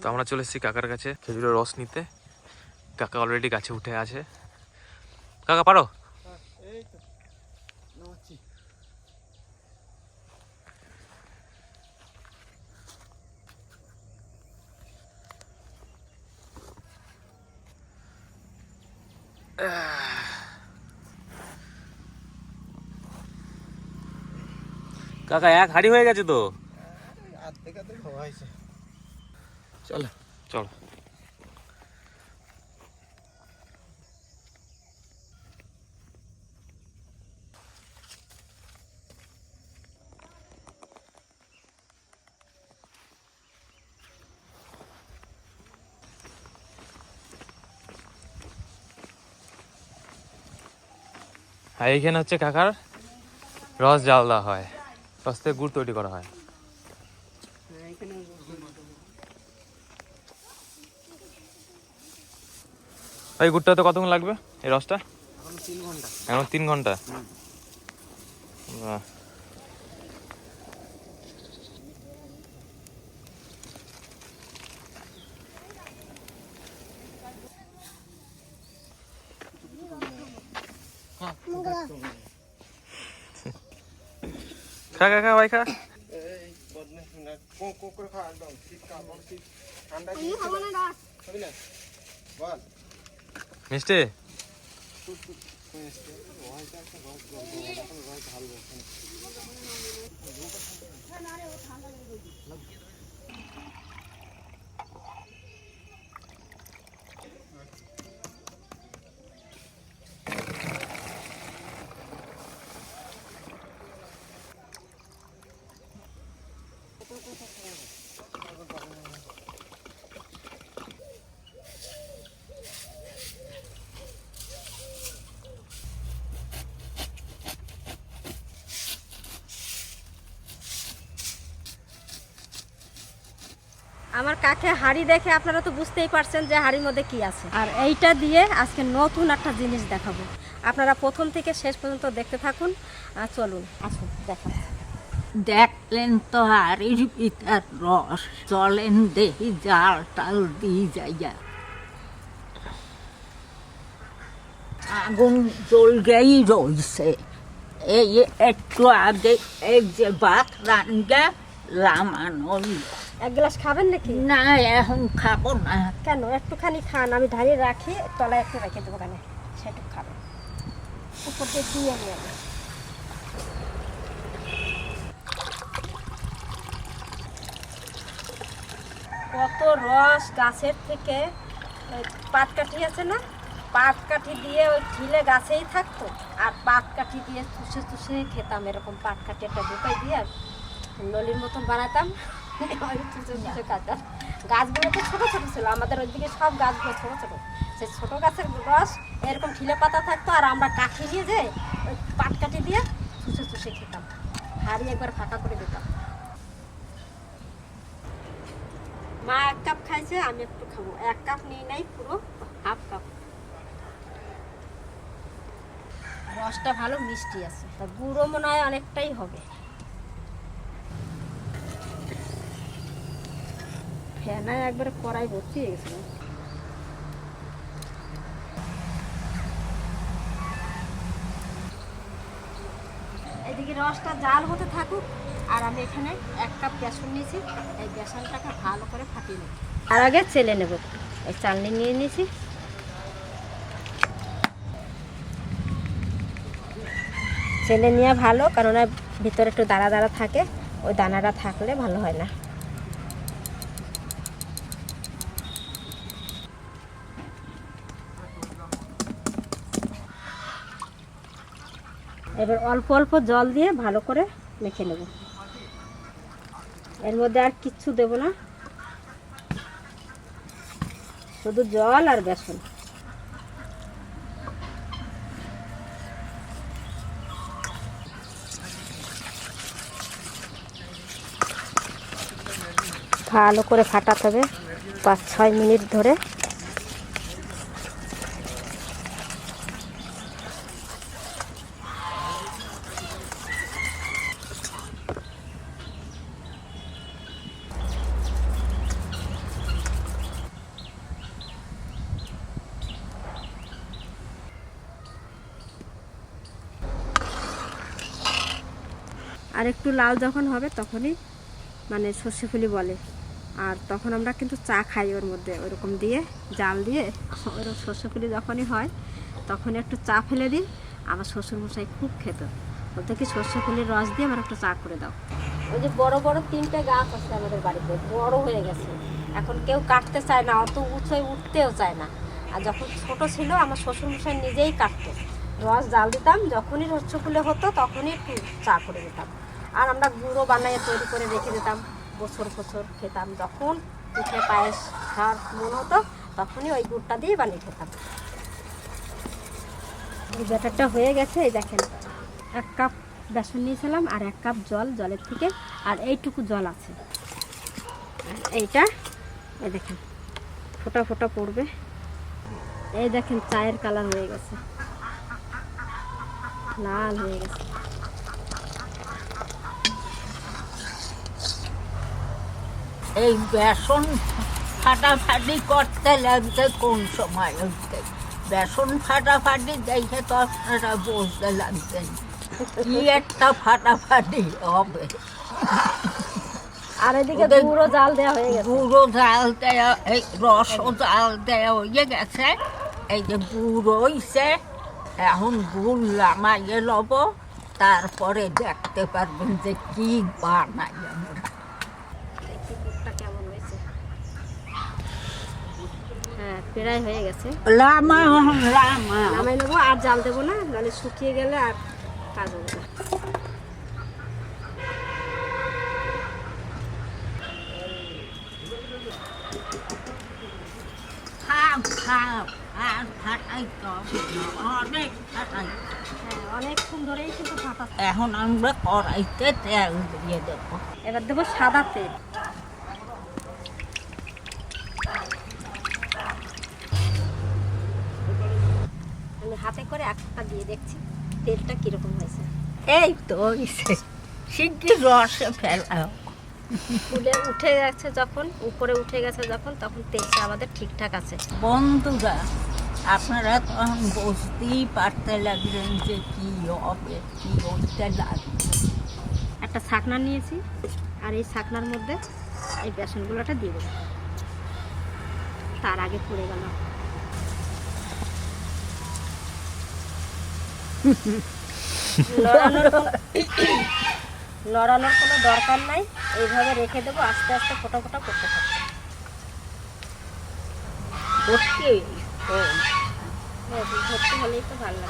তো আমরা চলে এসেছি কাকার কাছে। খেজুরের রস নিতে। কাকা অলরেডি গাছে উঠে আছে। কাকা, পারো? কাকা, এক হাড়ি হয়ে গেছে তো আর থেকে তো খাওয়া হয়েছে চলো। চলো। এইখানে হচ্ছে কাকার রস দেওয়া হয়। রস থেকে গুড় তৈরি করা হয়। এই গুড়টা তো কতক্ষণ লাগবে? এই রসটা? এখন তিন ঘণ্টা। খা খা খা ভাই খা। ঠান্ডা কি খাবি আমার কাকে হাড়ি দেখে আপনারা তো বুঝতেই পারছেন যে হাড়ির মধ্যে কি আছে। আর এইটা দিয়ে আজকে নতুন একটা জিনিস দেখাবো। আপনারা প্রথম থেকে শেষ পর্যন্ত দেখতে থাকুন। চলুন, আসুন দেখাচ্ছি দেখলেন তো হাড়ির পিতার রস। চলেন দেখি জাল টাল দিয়ে যাইয়া। আগুন জ্বলগেই রয়েছে এই একটু আগে এই যে ভাত রান্না লামানো এক গ্লাস খাবেন নাকি? না এখন খাব না। কেন? একটুখানি খান আমি ধারিয়ে রাখি তলায় একটু রেখে দেবো কেন সেটুকু খাবেন উপর দিয়ে দিয়ে নিয়ে। কত রস গাছের থেকে। ওই পাটকাঠি আছে না? পাট কাঠি দিয়ে ওই ঢিলে গাছেই থাকতো। আর পাট কাঠি দিয়ে চুষে চুষে খেতাম এরকম পাট কাঠি একটা ঢুকাই দিয়ে নলির মতন বানাতাম। গাছগুলো তো ছোটো ছোটো ছিল। আমাদের ওইদিকে সব গাছগুলো ছোটো ছোটো। সেই ছোটো গাছের রস, এরকম ঠিলে পাতা থাকতো, আর আমরা কাঠি নিয়ে যে ওই পাটকাঠি দিয়ে চুষে চুষে খেতাম। হাড়ি একবার ফাঁকা করে দিতাম। মা এক কাপ খাইছে, আমি একটু খাব। এক কাপ নিয়ে নাই, পুরো হাফ কাপ। রসটা ভালো মিষ্টি আছে। তা গুঁড়ো মনে হয় অনেকটাই হবে। ফেনায় একবারে কড়াই ভর্তি হয়ে গেছিল এদিকে রসটা জাল হতে থাকুক, আর আমি এখানে এক কাপ বেসন নিয়েছি, এই বেসনটাকে ভালো করে ফাটিয়ে নেব। আর আগে চেলে নেব, এই চালনি নিয়ে নিয়েছি। চেলে নেওয়া ভালো কারণ ভিতরে একটু দানা দানা থাকে, ওই দানাটা থাকলে ভালো হয় না। এবার অল্প অল্প জল দিয়ে ভালো করে মেখে নেব। এর মধ্যে আর কিচ্ছু দেব না। শুধু জল আর বেসন। ভালো করে ফাটাতে হবে পাঁচ ছয় মিনিট ধরে। আর একটু লাল যখন হবে তখনই মানে সর্ষে ফুলি বলে। আর তখন আমরা কিন্তু চা খাই ওর মধ্যে, ওরকম দিয়ে জাল দিয়ে। ওরকম সর্ষে ফুলি যখনই হয় তখন একটু চা ফেলে দিই। আমার শ্বশুরমশাই খুব খেত। বলতে কি, সর্ষে ফুলির রস দিয়ে আমার একটু চা করে দাও। ওই যে বড় বড় তিনটে গাছ আছে আমাদের বাড়িতে, বড় হয়ে গেছে। এখন কেউ কাটতে চায় না, অত উঁচুয় উঠতেও চায় না। আর যখন ছোট ছিল, আমার শ্বশুরমশাই নিজেই কাটতো। রস জাল দিতাম, যখনই রস ফুলে হতো, তখনই একটু চা করে দিতাম। আর আমরা গুঁড়ো বানাইয়ে তৈরি করে রেখে দিতাম। বছর বছর খেতাম। যখন পিঠে পায়েস খাওয়ার মন হতো, তখনই ওই গুড়টা দিয়ে বানিয়ে খেতাম। এই ব্যাটারটা হয়ে গেছে, এই দেখেন। এক কাপ বেসন নিয়েছিলাম আর এক কাপ জল, জলের থেকে। আর এইটুকু জল আছে। এইটা, এই দেখেন, ফোটা ফোটা পড়বে। এই দেখেন, চায়ের কালার হয়ে গেছে। লাল হয়ে গেছে। এই বেসন ফাটাফাটি করতে লাগছে কোন সময় হচ্ছে? বেসন ফাটাফাটি দেখে তো আপনারা বুঝতে লাগছেন কি একটা ফাটাফাটি হবে? আর এদিকে গুঁড়ো জাল দেওয়া হয়ে গেছে। গুঁড়ো জাল দেওয়া এই রসও জাল দেওয়া হয়ে গেছে। এই যে গুঁড়ো হইছে এখন গুড় লামাইয়ে লব তারপরে দেখতে পারবেন যে কি বানাই আমরা দেখি গুড়টা কেমন হয়েছে হ্যাঁ প্রায় হয়ে গেছে। নামাই নেব আর জাল দেবো না নাহলে শুকিয়ে গেলে আর কাজ হবে না। হ্যাঁ এখন আমরা কড়াইতে তেল দিয়ে দেবো। এবার দেবো সাদা তেল। হাতে করে একটা দিয়ে দেখছি তেলটা কীরকম হয়েছে। এই তো হইছে। শিগগির রসে ফেলাও। ফুলে উঠে গেছে যখন উপরে উঠে গেছে যখন তখন তেলটা আমাদের ঠিকঠাক আছে। বন্ধুরা আপনারা তখন বুঝতেই পারতে লাগলেন যে কি হবে কি হইতে লাগবে। একটা ছাকনা নিয়েছি আর এই ছাকনার মধ্যে এই বেসনগুলোটা দিয়ে দেবো। তার আগে পুড়ে গেল। লড়ানোর কোনো- দরকার নাই। এইভাবে রেখে দেবো আস্তে আস্তে ফোটা ফোটা করতে থাকবে। হ্যাঁ, হলেই তো ভালো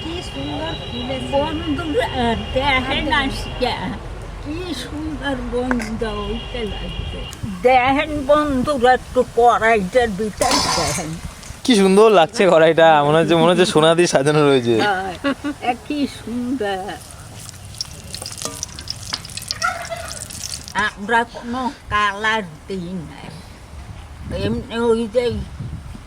কি সুন্দর বন্ধুরা দেখেন কি সুন্দর গন্ধ হইতে লাগবে দেখেন বন্ধুরা একটু কড়াইটার ভিতর দেখেন কি সুন্দর লাগছে কড়াইটা মনে হচ্ছে মনে হচ্ছে সোনা দিয়ে সাজানো রয়েছে। কি সুন্দর। আমরা কোনো কালার দিই নাই। এমনি ওই যে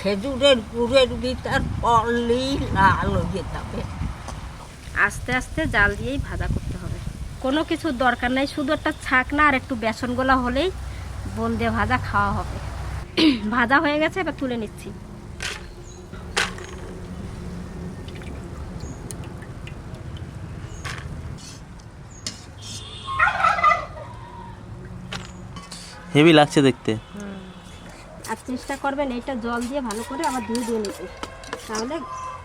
খেজুরের গুড়ের ভিতর পড়লেই লাল হয়ে যাবে। আস্তে আস্তে জাল দিয়েই ভাজা করতে হবে। কোনো কিছুর দরকার নাই শুধু একটা ছাকনা আর একটু বেসন গোলা হলেই বোন দিয়ে ভাজা খাওয়া হবে। ভাজা হয়ে গেছে এবার তুলে নিচ্ছি। হেভি লাগছে দেখতে। আর চেষ্টা করবেন এইটা জল দিয়ে ভালো করে আবার ধুয়ে দিয়ে নিতে। তাহলে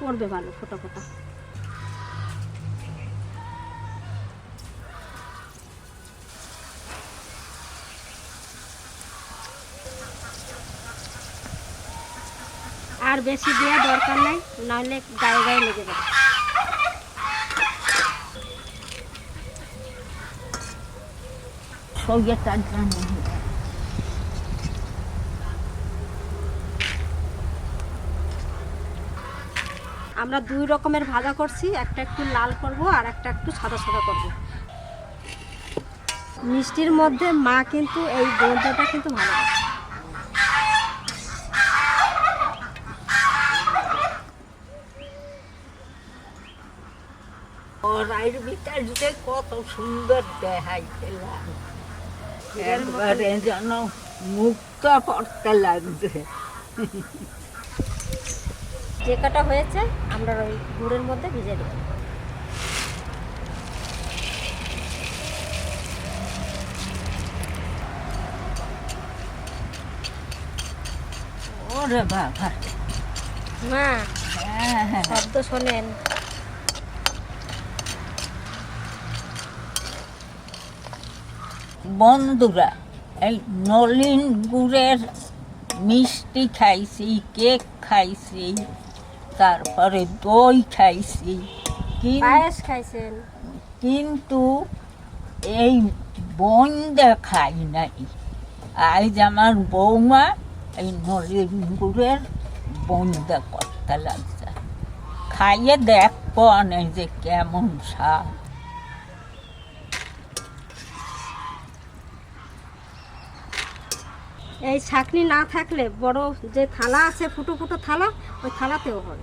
পড়বে ভালো ফোটা ফোটা আর বেশি দেওয়া দরকার নাই, নাহলে গায়ে গায়ে লেগে যাবে। আমরা দুই রকমের ভাজা করছি, একটা একটু লাল করব আর একটা একটু সাদা সাদা করব। মিষ্টির মধ্যে মা কিন্তু এই গন্ধটা কিন্তু ভালো কড়াইয়ের ভিতর যে কত সুন্দর একবারে যেন মুক্ত পড়তে লাগছে। যে কটা হয়েছে আমরা ওই গুড়ের মধ্যে ভিজে দেবো। ওরে বাবা। মা হ্যাঁ হ্যাঁ। শব্দ শোনেন। বন্ধুরা এই নলিন গুড়ের মিষ্টি খাইছি কেক খাইছি তারপরে দই খাইছি। খাইছেন? কিন্তু এই বন্দা খাই নাই। আজ আমার বৌমা এই নলিন গুড়ের বন্দা করতে লাগছে। খাইয়ে দেখব যে কেমন স্বাদ। এই ছাকনি না থাকলে বড় যে থালা আছে ফুটো ফুটো থালা ওই থালাতেও হয়।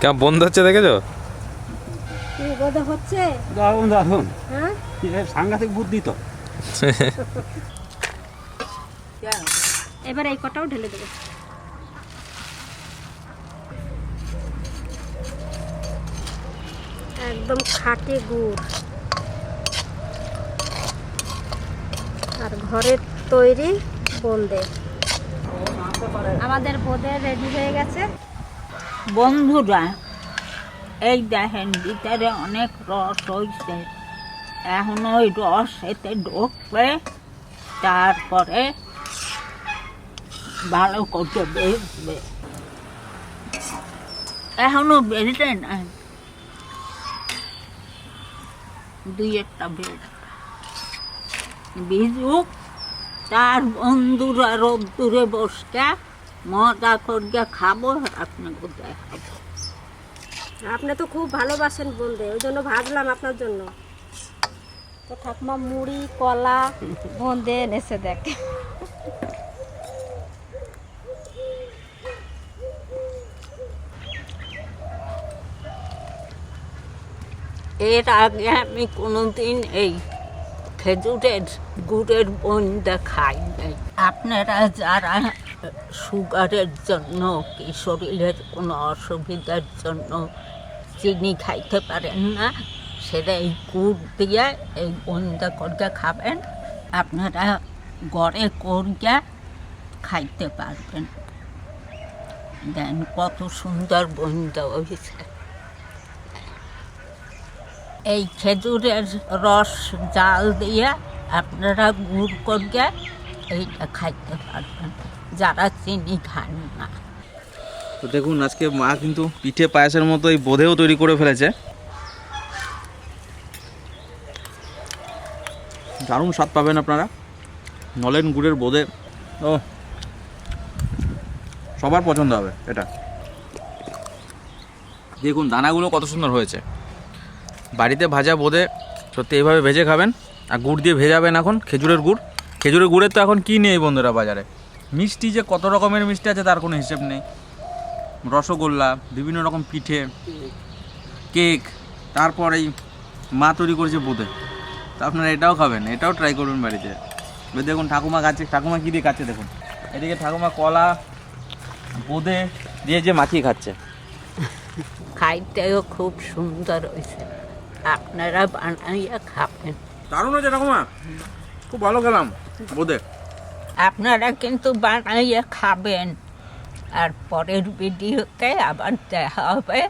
কেমন বন্ধ হচ্ছে দেখেছ? হচ্ছে? হ্যাঁ? সাংঘাতিক বুদ্ধি তো। এবার এই কটাও ঢেলে দেবো। একদম খাঁটি গুড়। আর ঘরের তৈরি বোঁদে আমাদের বোঁদে রেডি হয়ে গেছে। বন্ধুরা, এই দেখেন, ভিতরে অনেক রস হয়েছে এখন ওই রস এতে ঢুকবে। তারপরে ভালো করে বেরবে এখনও বেরবে না। দুই একটা বের বিজুক তার বন্ধুরা রোদ্দুরে বসটা মজা করিয়া খাব আর আপনাকে দেখাবো। আপনি তো খুব ভালোবাসেন বোঁদে ওই জন্য ভাবলাম আপনার জন্য। তো ঠাকুমা মুড়ি কলা বোঁদে এনেছে দেখ। এর আগে আমি কোনোদিন এই খেজুরের গুড়ের বন্দা খাই নাই। আপনারা যারা সুগারের জন্য কি শরীরের কোনো অসুবিধার জন্য চিনি খাইতে পারেন না, সেটা এই গুড় দিয়ে এই বন্দা করিয়া খাবেন। আপনারা গড়ে করিয়া খাইতে পারবেন। দেন কত সুন্দর বন্দা হয়েছে। এই খেজুরের রস, জাল দিয়ে আপনারা গুড় করিয়া এইটা খাইতে পারবেন। যারা চিনি খান না। তো দেখুন, আজকে মা কিন্তু পিঠে পায়েসের মতো এই বোধেও তৈরি করে ফেলেছে। দারুণ স্বাদ পাবেন আপনারা। নলেন গুড়ের বোধে, ও, সবার পছন্দ হবে এটা। দেখুন, দানাগুলো কত সুন্দর হয়েছে। বাড়িতে ভাজা বোধে সত্যি এইভাবে ভেজে খাবেন, আর গুড় দিয়ে ভেজাবেন এখন, খেজুরের গুড়। খেজুরের গুড়ের তো এখন কী নেই বন্ধুরা বাজারে? মিষ্টি যে কত রকমের মিষ্টি আছে তার কোনো হিসেব নেই। রসগোল্লা, বিভিন্ন রকম পিঠে, কেক, তারপর এই মা তৈরি করেছে বোঁদে। তা আপনারা এটাও খাবেন, এটাও ট্রাই করবেন বাড়িতে। দেখুন ঠাকুমা খাচ্ছে ঠাকুমা কী দিয়ে খাচ্ছে দেখুন। এদিকে ঠাকুমা কলা, বোঁদে দিয়ে যে মাখিয়ে খাচ্ছে। খাইতেও খুব সুন্দর হয়েছে। আপনারা বানাইয়া খাবেন। দারুণ হয়েছে ঠাকুমা। খুব ভালো খেলাম বোধে। আপনারা কিন্তু বানাইয়া খাবেন। আর পরের ভিডিওতে আবার দেখা হবে।